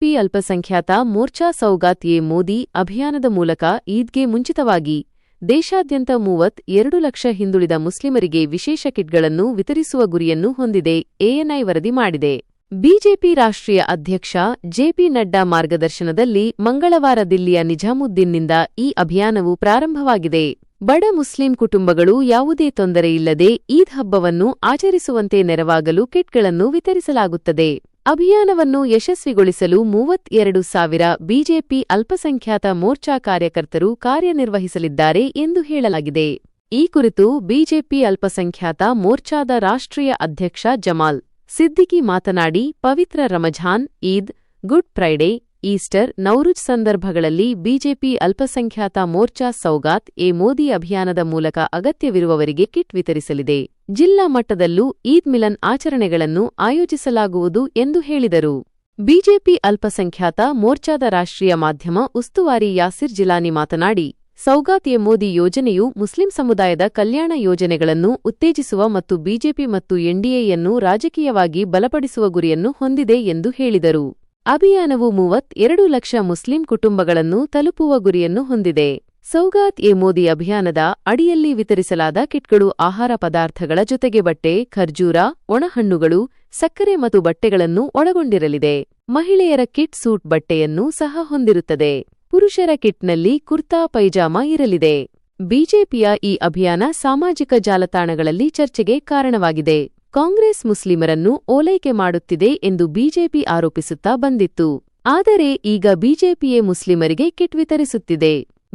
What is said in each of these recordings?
P ಅಲ್ಪಸಂಖ್ಯಾತ Morcha ಸೌಗಾತ್ A Modi ಅಭಿಯಾನದ ಮೂಲಕ ಈದ್ಗೆ ಮುಂಚಿತವಾಗಿ ದೇಶಾದ್ಯಂತ ಮೂವತ್ ಎರಡು ಲಕ್ಷ ಹಿಂದುಳಿದ ಮುಸ್ಲಿಮರಿಗೆ ವಿಶೇಷ ಕಿಟ್ಗಳನ್ನು ವಿತರಿಸುವ ಗುರಿಯನ್ನು ಹೊಂದಿದೆ, ಎಎನ್ಐ ವರದಿ ಮಾಡಿದೆ. ಬಿಜೆಪಿ ರಾಷ್ಟ್ರೀಯ ಅಧ್ಯಕ್ಷ ಜೆಪಿ ನಡ್ಡಾ ಮಾರ್ಗದರ್ಶನದಲ್ಲಿ ಮಂಗಳವಾರ ದಿಲ್ಲಿಯ ನಿಜಾಮುದ್ದೀನ್ನಿಂದ ಈ ಅಭಿಯಾನವು ಪ್ರಾರಂಭವಾಗಿದೆ. ಬಡ ಮುಸ್ಲಿಂ ಕುಟುಂಬಗಳು ಯಾವುದೇ ತೊಂದರೆಯಿಲ್ಲದೆ ಈದ್ ಹಬ್ಬವನ್ನು ಆಚರಿಸುವಂತೆ ನೆರವಾಗಲು ಕಿಟ್ಗಳನ್ನು ವಿತರಿಸಲಾಗುತ್ತದೆ. ಅಭಿಯಾನವನ್ನು ಯಶಸ್ವಿಗೊಳಿಸಲು ಮೂವತ್ತೆರಡು ಸಾವಿರ ಬಿಜೆಪಿ ಅಲ್ಪಸಂಖ್ಯಾತ ಮೋರ್ಚಾ ಕಾರ್ಯಕರ್ತರು ಕಾರ್ಯನಿರ್ವಹಿಸಲಿದ್ದಾರೆ ಎಂದು ಹೇಳಲಾಗಿದೆ. ಈ ಕುರಿತು ಬಿಜೆಪಿ ಅಲ್ಪಸಂಖ್ಯಾತ ಮೋರ್ಚಾದ ರಾಷ್ಟ್ರೀಯ ಅಧ್ಯಕ್ಷ ಜಮಾಲ್ ಸಿದ್ದಿಕಿ ಮಾತನಾಡಿ, ಪವಿತ್ರ Ramzan Eid, Good Friday Easter Nowruz ಸಂದರ್ಭಗಳಲ್ಲಿ ಬಿಜೆಪಿ ಅಲ್ಪಸಂಖ್ಯಾತ ಮೋರ್ಚಾ ಸೌಗಾತ್ ಎ ಮೋದಿ ಅಭಿಯಾನದ ಮೂಲಕ ಅಗತ್ಯವಿರುವವರಿಗೆ ಕಿಟ್ ವಿತರಿಸಲಿದೆ. ಜಿಲ್ಲಾ ಮಟ್ಟದಲ್ಲೂ ಈದ್ ಮಿಲನ್ ಆಚರಣೆಗಳನ್ನು ಆಯೋಜಿಸಲಾಗುವುದು ಎಂದು ಹೇಳಿದರು. ಬಿಜೆಪಿ ಅಲ್ಪಸಂಖ್ಯಾತ ಮೋರ್ಚಾದ ರಾಷ್ಟ್ರೀಯ ಮಾಧ್ಯಮ ಉಸ್ತುವಾರಿ ಯಾಸಿರ್ ಜಿಲಾನಿ ಮಾತನಾಡಿ, ಸೌಗಾತ್ ಎ ಮೋದಿ ಯೋಜನೆಯು ಮುಸ್ಲಿಂ ಸಮುದಾಯದ ಕಲ್ಯಾಣ ಯೋಜನೆಗಳನ್ನು ಉತ್ತೇಜಿಸುವ ಮತ್ತು ಬಿಜೆಪಿ ಮತ್ತು ಎನ್ಡಿಎಯನ್ನು ರಾಜಕೀಯವಾಗಿ ಬಲಪಡಿಸುವ ಗುರಿಯನ್ನು ಹೊಂದಿದೆ ಎಂದು ಹೇಳಿದರು. ಅಭಿಯಾನವು ಮೂವತ್ ಎರಡು ಲಕ್ಷ ಮುಸ್ಲಿಂ ಕುಟುಂಬಗಳನ್ನು ತಲುಪುವ ಗುರಿಯನ್ನು ಹೊಂದಿದೆ. ಸೌಗಾತ್ ಎ ಮೋದಿ ಅಭಿಯಾನದ ಅಡಿಯಲ್ಲಿ ವಿತರಿಸಲಾದ ಕಿಟ್ಗಳು, ಆಹಾರ ಪದಾರ್ಥಗಳ ಜೊತೆಗೆ ಬಟ್ಟೆ, ಖರ್ಜೂರ, ಒಣಹಣ್ಣುಗಳು, ಸಕ್ಕರೆ ಮತ್ತು ಬಟ್ಟೆಗಳನ್ನು ಒಳಗೊಂಡಿರಲಿದೆ. ಮಹಿಳೆಯರ ಕಿಟ್ ಸೂಟ್ ಬಟ್ಟೆಯನ್ನು ಸಹ ಹೊಂದಿರುತ್ತದೆ. ಪುರುಷರ ಕಿಟ್ನಲ್ಲಿ ಕುರ್ತಾ, ಪೈಜಾಮ ಇರಲಿದೆ. ಬಿಜೆಪಿಯ ಈ ಅಭಿಯಾನ ಸಾಮಾಜಿಕ ಜಾಲತಾಣಗಳಲ್ಲಿ ಚರ್ಚೆಗೆ ಕಾರಣವಾಗಿದೆ. ಕಾಂಗ್ರೆಸ್ ಮುಸ್ಲಿಮರನ್ನು ಓಲೈಕೆ ಮಾಡುತ್ತಿದೆ ಎಂದು ಬಿಜೆಪಿ ಆರೋಪಿಸುತ್ತಾ ಬಂದಿತ್ತು. ಆದರೆ ಈಗ ಬಿಜೆಪಿಯೇ ಮುಸ್ಲಿಮರಿಗೆ ಕಿಟ್ ವಿತರಿಸುತ್ತಿದೆ.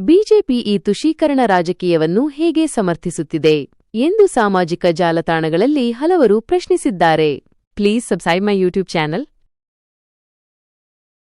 ಬಿಜೆಪಿ ಈ ತುಷೀಕರಣ ರಾಜಕೀಯವನ್ನು ಹೇಗೆ ಸಮರ್ಥಿಸುತ್ತಿದೆ ಎಂದು ಸಾಮಾಜಿಕ ಜಾಲತಾಣಗಳಲ್ಲಿ ಹಲವರು ಪ್ರಶ್ನಿಸಿದ್ದಾರೆ. Please subscribe my YouTube channel.